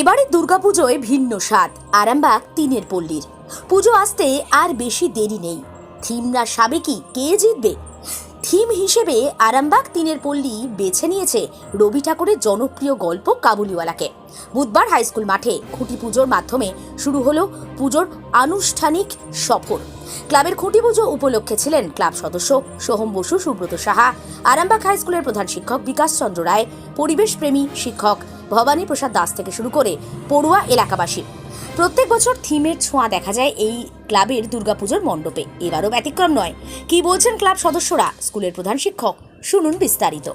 এবারে দুর্গাপুজোয় ভিন্ন স্বাদ, আরামবাগ তিনের পল্লীর। পুজো আসতে আর বেশি দেরি নেই। থিম না সাবেকি কে জিতবে? থিম হিসেবে আরামবাগ তিনের পল্লী বেছে নিয়েছে রবি ঠাকুরের জনপ্রিয় গল্প কাবুলিওয়ালাকে। বুধবার হাইস্কুল মাঠে খুঁটি পুজোর মাধ্যমে শুরু হলো পুজোর আনুষ্ঠানিক সফর। ক্লাবের খুঁটি পুজো উপলক্ষে ছিলেন ক্লাব সদস্য সোহম বসু, সুব্রত সাহা, আরামবাগ হাইস্কুলের প্রধান শিক্ষক বিকাশ চন্দ্র রায় পরিবেশ প্রেমী শিক্ষক ভবানী প্রসাদ দাস থেকে শুরু করে পড়ুয়া এলাকাবাসী। প্রত্যেক বছর থিমের ছোঁয়া দেখা যায় এই ক্লাবের দুর্গাপুজোর মণ্ডপে। এবারও ব্যতিক্রম নয়। কি বলছেন ক্লাব সদস্যরা? স্কুলের প্রধান শিক্ষক শুনুন বিস্তারিত।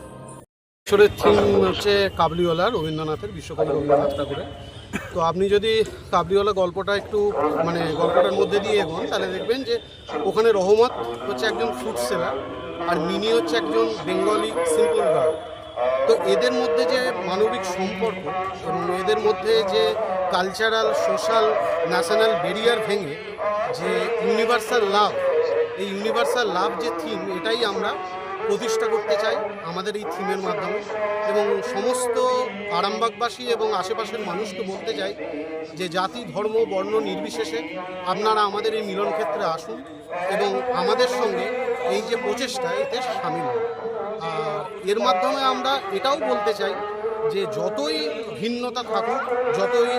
বছরের থিম হচ্ছে কাবলিওয়ালা রবীন্দ্রনাথের বিশ্বকবি রবীন্দ্রনাথ ঠাকুরের। তো আপনি যদি কাবলিওয়ালা গল্পটা একটু মানে গল্পটার মধ্যে দিয়ে এগোন, তাহলে দেখবেন যে ওখানে রহমত হচ্ছে একজন ফুড সেলার আর মিনি হচ্ছে একজন বেঙ্গলি সিম্পল গার্ল তো এদের মধ্যে যে মানবিক সম্পর্ক এদের মধ্যে যে কালচারাল সোশ্যাল ন্যাশনাল ব্যারিয়ার ভেঙে যে ইউনিভার্সাল লাভ এই ইউনিভার্সাল লাভ যে থিম এটাই আমরা প্রতিষ্ঠা করতে চাই আমাদের এই থিমের মাধ্যমে। এবং সমস্ত আরামবাগবাসী এবং আশেপাশের মানুষকে বলতে চাই যে জাতি, ধর্ম, বর্ণ নির্বিশেষে আপনারা আমাদের এই মিলন ক্ষেত্রে আসুন এবং আমাদের সঙ্গে এই যে প্রচেষ্টা, এতে সামিল আর এর মাধ্যমে আমরা এটাও বলতে চাই যে যতই ভিন্নতা থাকুক যতই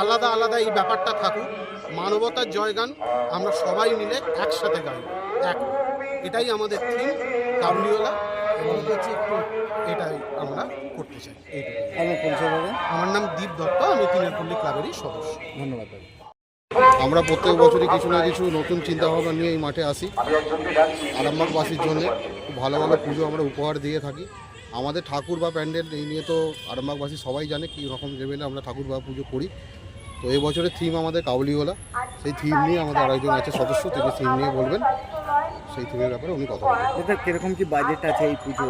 আলাদা আলাদা এই ব্যাপারটা থাকুক মানবতার জয়গান আমরা সবাই মিলে একসাথে গাই এক। এটাই আমাদের থিম কাবলিওয়ালা এবং এটাই আমরা করতে চাই। এইটুকু আমার নাম দীপ দত্ত আমি তিনের পল্লী ক্লাবেরই সদস্য। ধন্যবাদ আমরা প্রত্যেক বছরই কিছু না কিছু নতুন চিন্তাভাবনা নিয়ে এই মাঠে আসি। আরামবাগবাসীর জন্য খুব ভালো ভালো পুজো আমরা উপহার দিয়ে থাকি। আমাদের ঠাকুর বা প্যান্ডেল এই নিয়ে তো আরামবাগবাসী সবাই জানে কী রকম লেভেলে আমরা ঠাকুর বা পুজো করি। তো এই বছরের থিম আমাদের কাউলিওয়ালা সেই থিম নিয়ে আমাদের আরেকজন আছে সদস্য তিনি থিম নিয়ে বলবেন। সেই থিমের ব্যাপারে উনি কথা বলবেন। কীরকম কি বাজেট আছে এই পুজো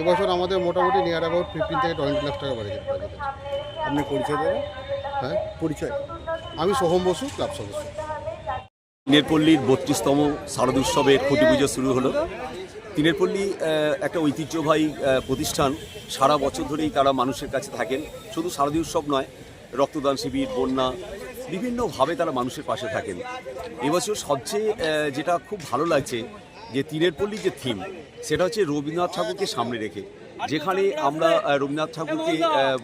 এবছর আমাদের মোটামুটি নিয়ার অ্যাবাউট ফিফটিন থেকে টোয়েন্টি লাখ টাকা বাজেট বাজেট আছে। আপনার পরিচয় দাদা হ্যাঁ পরিচয়। আমি সোহম বসু, ক্লাব সদস্য। তিনেরপল্লীর বত্রিশতম শারদোৎসবের খুঁটি পুজো শুরু হলো। তিনেরপল্লী একটা ঐতিহ্যবাহী প্রতিষ্ঠান। সারা বছর ধরেই তারা মানুষের কাছে থাকেন। শুধু শারদীয় উৎসব নয়, রক্তদান শিবির, বন্যা, বিভিন্নভাবে তারা মানুষের পাশে থাকেন। এবছর সবচেয়ে যেটা খুব ভালো লাগছে, যে তিনেরপল্লী যে থিম সেটা হচ্ছে রবীন্দ্রনাথ ঠাকুরকে সামনে রেখে। যেখানে আমরা রবীন্দ্রনাথ ঠাকুরকে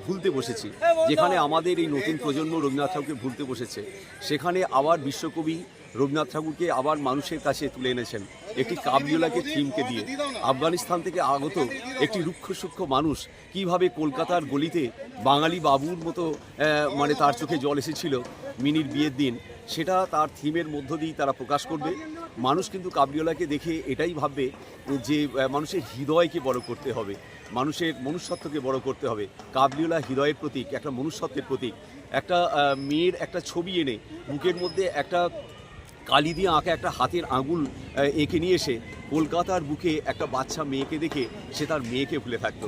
ভুলতে বসেছি। যেখানে আমাদের এই নতুন প্রজন্ম রবীন্দ্রনাথ ঠাকুরকে ভুলতে বসেছে সেখানে আবার বিশ্বকবি রবীন্দ্রনাথ ঠাকুরকে আবার মানুষের কাছে তুলে এনেছেন। একটি কাবলিওলাকে থিমকে দিয়ে। আফগানিস্তান থেকে আগত একটি রুক্ষ সূক্ষ্ম মানুষ কীভাবে কলকাতার গলিতে বাঙালি বাবুর মতো মানে তার চোখে জল এসেছিল মিনির বিয়ের দিন সেটা তার থিমের মধ্য দিয়েই তারা প্রকাশ করবে। মানুষ কিন্তু কাবলিওলাকে দেখে এটাই ভাববে যে মানুষের হৃদয়কে বড় করতে হবে, মানুষের মনুষ্যত্বকে বড় করতে হবে। কাবলিওলা হৃদয়ের প্রতীক, একটা মনুষ্যত্বের প্রতীক। একটা মেয়ের একটা ছবি এনে বুকের মধ্যে একটা কালি দিয়ে আঁকা একটা হাতের আঙুল এঁকে নিয়ে এসে কলকাতার বুকে একটা বাচ্চা মেয়েকে দেখে সে তার মেয়েকে ভুলে থাকতো।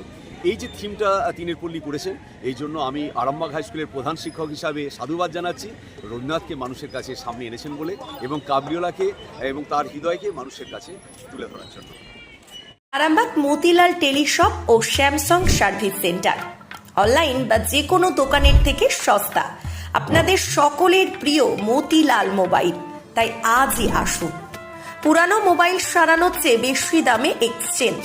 এই যে থিমটা তিনের পল্লী করেছেন, এই জন্য আমি আরামবাগ হাই স্কুলের প্রধান শিক্ষক হিসাবে সাধুবাদ জানাচ্ছি। রবীন্দ্রনাথকে মানুষের কাছে সামনে এনেছেন বলে এবং কাবলিওলাকে এবং তার হৃদয়কে মানুষের কাছে তুলে ধরার জন্য। আরামবাগ মতিলাল টেলিশপ ও স্যামসাং সার্ভিস সেন্টার। অনলাইন বা যে কোনো দোকানের থেকে সস্তা। আপনাদের সকলের প্রিয় মতিলাল মোবাইল। তাই আজই আসুন। পুরানো মোবাইল সারানোর চেয়ে বেশি দামে এক্সচেঞ্জ।